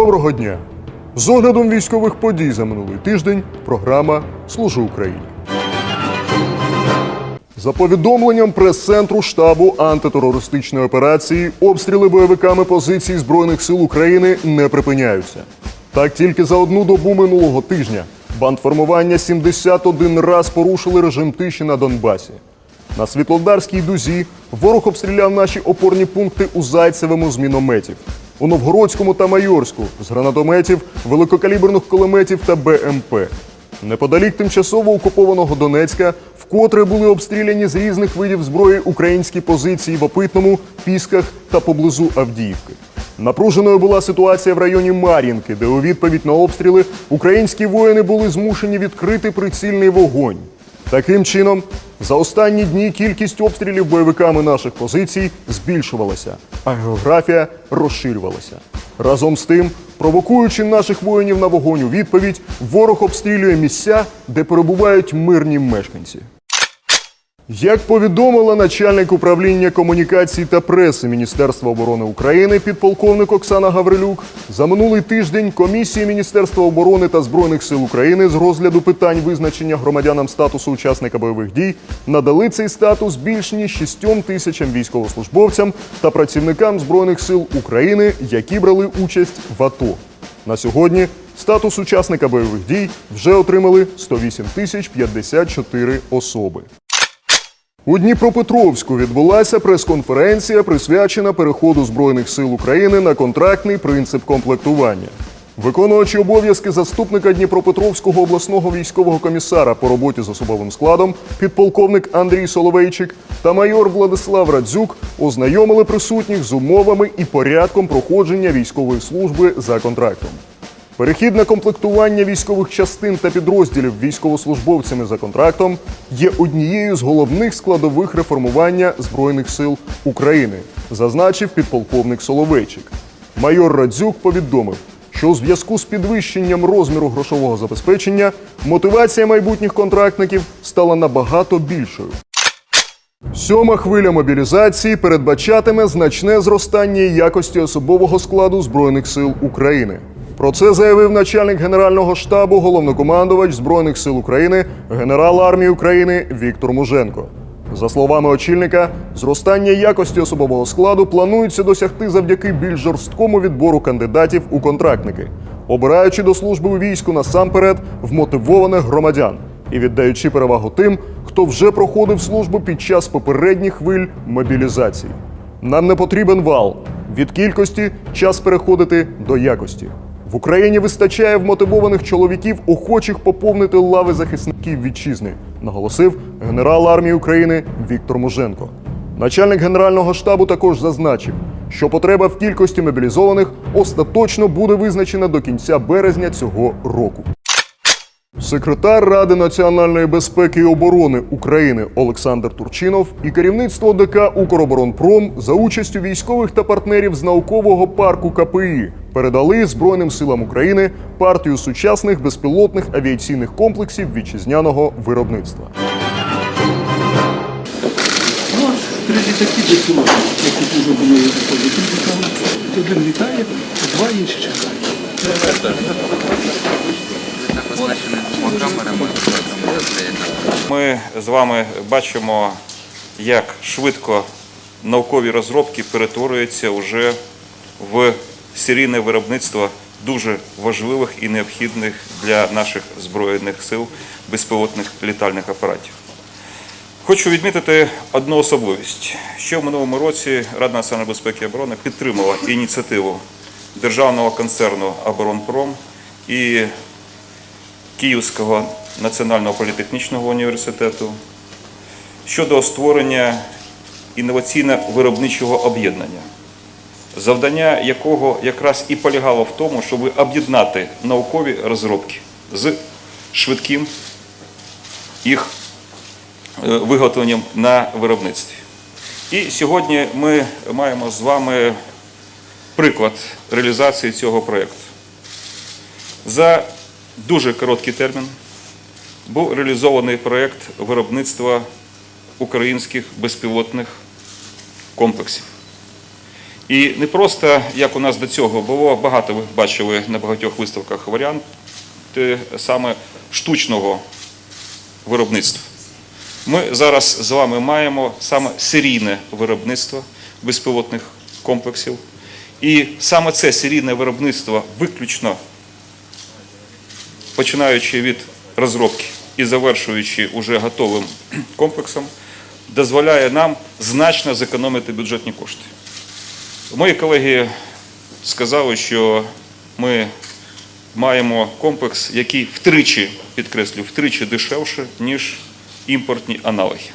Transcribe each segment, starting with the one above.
Доброго дня! З оглядом військових подій за минулий тиждень програма Служу Україні. За повідомленням прес-центру штабу антитерористичної операції, обстріли бойовиками позицій Збройних сил України не припиняються. Так тільки за одну добу минулого тижня бандформування 71 раз порушили режим тиші на Донбасі. На Світлодарській дузі ворог обстріляв наші опорні пункти у Зайцевому з мінометів, у Новгородському та Майорську з гранатометів, великокаліберних кулеметів та БМП. Неподалік тимчасово окупованого Донецька вкотре були обстріляні з різних видів зброї українські позиції в Опитному, Пісках та поблизу Авдіївки. Напруженою була ситуація в районі Мар'їнки, де у відповідь на обстріли українські воїни були змушені відкрити прицільний вогонь. Таким чином, за останні дні кількість обстрілів бойовиками наших позицій збільшувалася, а географія розширювалася. Разом з тим, провокуючи наших воїнів на вогонь у відповідь, ворог обстрілює місця, де перебувають мирні мешканці. Як повідомила начальник управління комунікацій та преси Міністерства оборони України підполковник Оксана Гаврилюк, за минулий тиждень комісії Міністерства оборони та Збройних сил України з розгляду питань визначення громадянам статусу учасника бойових дій надали цей статус більш ніж 6 тисячам військовослужбовцям та працівникам Збройних сил України, які брали участь в АТО. На сьогодні статус учасника бойових дій вже отримали 108 тисяч 54 особи. У Дніпропетровську відбулася прес-конференція, присвячена переходу Збройних сил України на контрактний принцип комплектування. Виконуючи обов'язки заступника Дніпропетровського обласного військового комісара по роботі з особовим складом, підполковник Андрій Соловейчик та майор Владислав Радзюк ознайомили присутніх з умовами і порядком проходження військової служби за контрактом. Перехід на комплектування військових частин та підрозділів військовослужбовцями за контрактом є однією з головних складових реформування Збройних сил України, зазначив підполковник Соловейчик. Майор Радзюк повідомив, що у зв'язку з підвищенням розміру грошового забезпечення мотивація майбутніх контрактників стала набагато більшою. Сьома хвиля мобілізації передбачатиме значне зростання якості особового складу Збройних сил України. Про це заявив начальник Генерального штабу, головнокомандувач Збройних сил України, генерал армії України Віктор Муженко. За словами очільника, зростання якості особового складу планується досягти завдяки більш жорсткому відбору кандидатів у контрактники, обираючи до служби у війську насамперед вмотивованих громадян і віддаючи перевагу тим, хто вже проходив службу під час попередніх хвиль мобілізації. Нам не потрібен вал. Від кількості час переходити до якості. В Україні вистачає вмотивованих чоловіків, охочих поповнити лави захисників вітчизни, наголосив генерал армії України Віктор Муженко. Начальник генерального штабу також зазначив, що потреба в кількості мобілізованих остаточно буде визначена до кінця березня цього року. Секретар Ради національної безпеки і оборони України Олександр Турчинов і керівництво ДК Укроборонпром за участю військових та партнерів з наукового парку КПІ передали Збройним силам України партію сучасних безпілотних авіаційних комплексів вітчизняного виробництва. Три літаки безпілотні, які дуже були. Один літає, два інші чекають. Ми з вами бачимо, як швидко наукові розробки перетворюються вже в серійне виробництво дуже важливих і необхідних для наших збройних сил безпілотних літальних апаратів. Хочу відмітити одну особливість. Ще в минулому році Рада національної безпеки і оборони підтримала ініціативу державного концерну Оборонпром і Київського національного політехнічного університету щодо створення інноваційно-виробничого об'єднання, завдання якого якраз і полягало в тому, щоб об'єднати наукові розробки з швидким їх е, виготовленням на виробництві. І сьогодні ми маємо з вами приклад реалізації цього проєкту. За дуже короткий термін був реалізований проєкт виробництва українських безпілотних комплексів. І не просто, як у нас до цього було, багато ви бачили на багатьох виставках варіанти саме штучного виробництва. Ми зараз з вами маємо саме серійне виробництво безпілотних комплексів. І саме це серійне виробництво виключно починаючи від розробки і завершуючи уже готовим комплексом, дозволяє нам значно зекономити бюджетні кошти. Мої колеги сказали, що ми маємо комплекс, який втричі, підкреслю, втричі дешевше, ніж імпортні аналоги.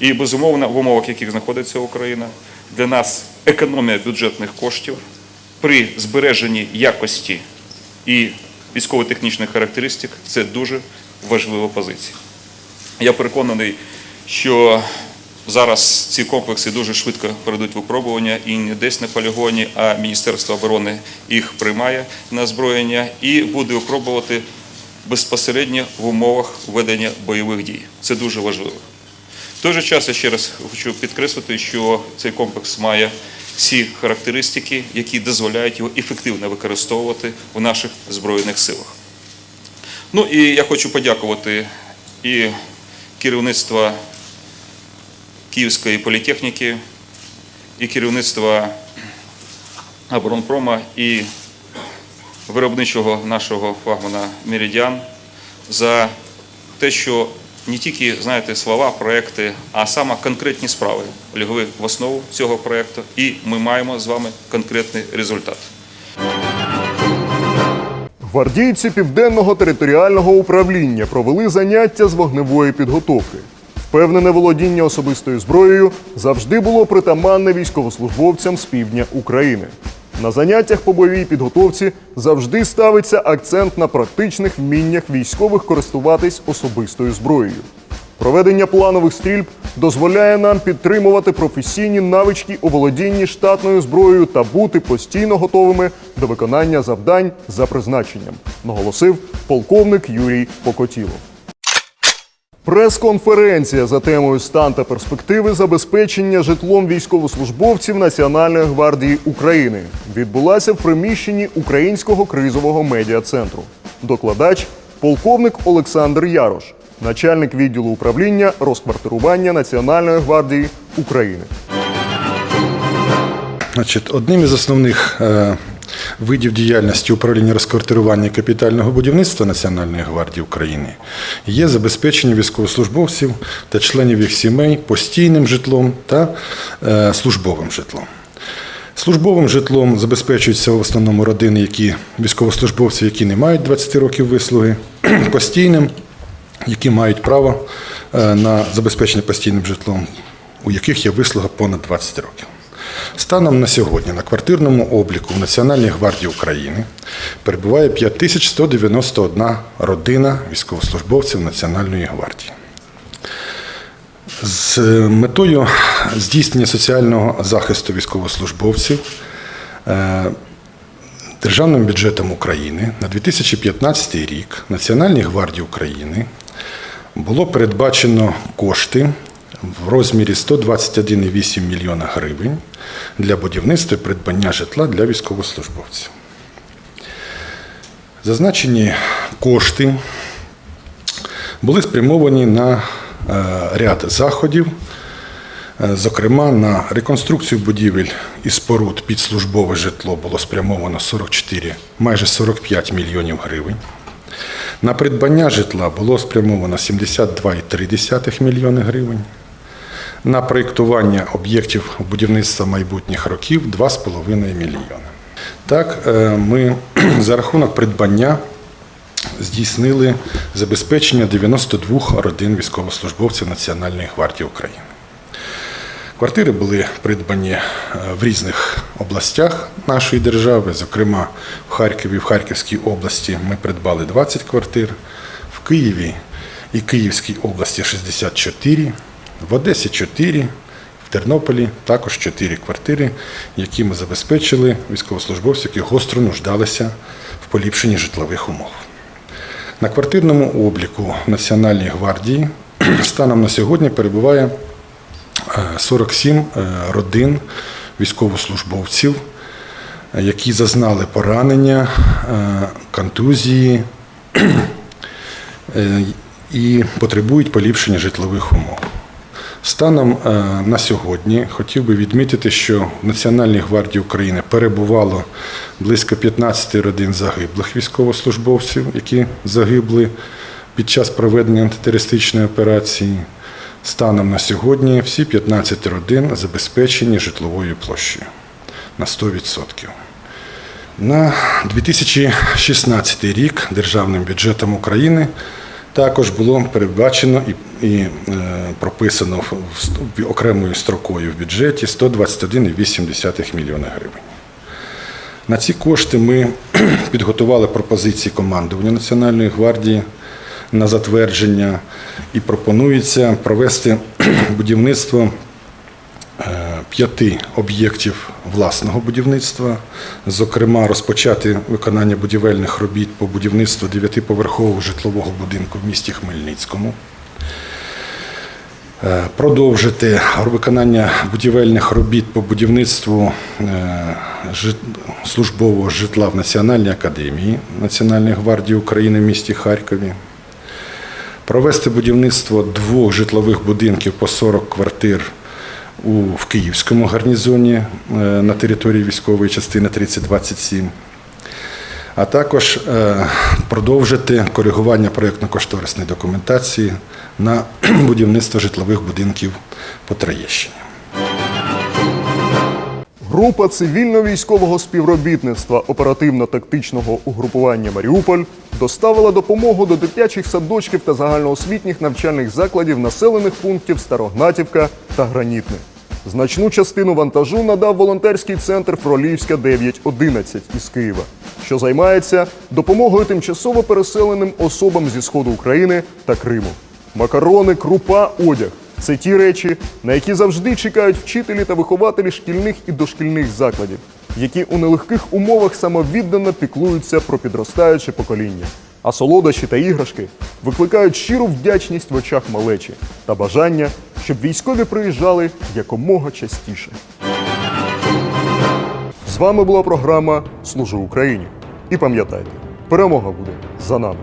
І, безумовно, в умовах, в яких знаходиться Україна, для нас економія бюджетних коштів при збереженні якості і військово-технічних характеристик це дуже важлива позиція. Я переконаний, що зараз ці комплекси дуже швидко перейдуть випробування і не десь на полігоні, а Міністерство оборони їх приймає на озброєння і буде випробувати безпосередньо в умовах ведення бойових дій. Це дуже важливо. В той же час я ще раз хочу підкреслити, що цей комплекс має всі характеристики, які дозволяють його ефективно використовувати в наших збройних силах. Ну і я хочу подякувати і керівництва Київської політехніки, і керівництва оборонпрома, і виробничого нашого флагмана Меридіан за те, що не тільки знаєте слова, проекти, а саме конкретні справи лягли в основу цього проекту, і ми маємо з вами конкретний результат. Гвардійці Південного територіального управління провели заняття з вогневої підготовки. Впевнене володіння особистою зброєю завжди було притаманне військовослужбовцям з півдня України. На заняттях по бойовій підготовці завжди ставиться акцент на практичних вміннях військових користуватись особистою зброєю. Проведення планових стрільб дозволяє нам підтримувати професійні навички у володінні штатною зброєю та бути постійно готовими до виконання завдань за призначенням, наголосив полковник Юрій Покотілов. Прес-конференція за темою стан та перспективи забезпечення житлом військовослужбовців Національної гвардії України відбулася в приміщенні Українського кризового медіа-центру. Докладач полковник Олександр Ярош, начальник відділу управління розквартирування Національної гвардії України. Значить, одним із основних е, видів діяльності управління розквартирування капітального будівництва Національної гвардії України є забезпечення військовослужбовців та членів їх сімей постійним житлом та е, службовим житлом. Службовим житлом забезпечуються в основному родини, які військовослужбовці, які не мають 20 років вислуги, постійним, які мають право е, на забезпечення постійним житлом, у яких є вислуга понад 20 років. Станом на сьогодні на квартирному обліку в Національній гвардії України перебуває 5191 родина військовослужбовців Національної гвардії. З метою здійснення соціального захисту військовослужбовців е, Державним бюджетом України на 2015 рік Національній гвардії України було передбачено кошти в розмірі 121,8 мільйона гривень для будівництва і придбання житла для військовослужбовців. Зазначені кошти були спрямовані на е, ряд заходів, е, зокрема на реконструкцію будівель і споруд під службове житло було спрямовано 44, майже 45 мільйонів гривень. На придбання житла було спрямовано 72,3 мільйони гривень. На проєктування об'єктів будівництва майбутніх років 2,5 мільйони. Так, е, ми за рахунок придбання здійснили забезпечення 92 родин військовослужбовців Національної гвардії України. Квартири були придбані е, в різних областях нашої держави, зокрема в Харкові, в Харківській області ми придбали 20 квартир, в Києві і Київській області 64, в Одесі 4, в Тернополі також 4 квартири, які ми забезпечили військовослужбовців, які гостро нуждалися в поліпшенні житлових умов. На квартирному обліку Національної гвардії станом на сьогодні перебуває е, 47 е, родин військовослужбовців, е, які зазнали поранення, е, контузії е, і потребують поліпшення житлових умов. Станом е, на сьогодні хотів би відмітити, що в Національній гвардії України перебувало близько 15 родин загиблих військовослужбовців, які загибли під час проведення антитерористичної операції. Станом на сьогодні всі 15 родин забезпечені житловою площею на 100%. На 2016 рік державним бюджетом України також було передбачено і, і е, прописано в, окремою строкою в бюджеті 121,8 мільйона гривень. На ці кошти ми підготували пропозиції командування Національної гвардії на затвердження і пропонується провести будівництво е, п'яти об'єктів власного будівництва, зокрема, розпочати виконання будівельних робіт по будівництву дев'ятиповерхового житлового будинку в місті Хмельницькому. Е, Продовжити виконання будівельних робіт по будівництву е, службового житла в Національній академії Національної гвардії України в місті Харкові. Провести будівництво двох житлових будинків по 40 квартир у, в Київському гарнізоні е, на території військової частини 3027 а також е, продовжити коригування проєктно-кошторисної документації на будівництво житлових будинків по Троєщині. Група цивільно-військового співробітництва оперативно-тактичного угрупування Маріуполь доставила допомогу до дитячих садочків та загальноосвітніх навчальних закладів населених пунктів Старогнатівка та Гранітне. Значну частину вантажу надав волонтерський центр Фролівська 911 із Києва, що займається допомогою тимчасово переселеним особам зі сходу України та Криму. Макарони, крупа, одяг це ті речі, на які завжди чекають вчителі та вихователі шкільних і дошкільних закладів, які у нелегких умовах самовіддано піклуються про підростаюче покоління. А солодощі та іграшки викликають щиру вдячність в очах малечі та бажання, щоб військові приїжджали якомога частіше. З вами була програма Служу Україні. І пам'ятайте, перемога буде за нами.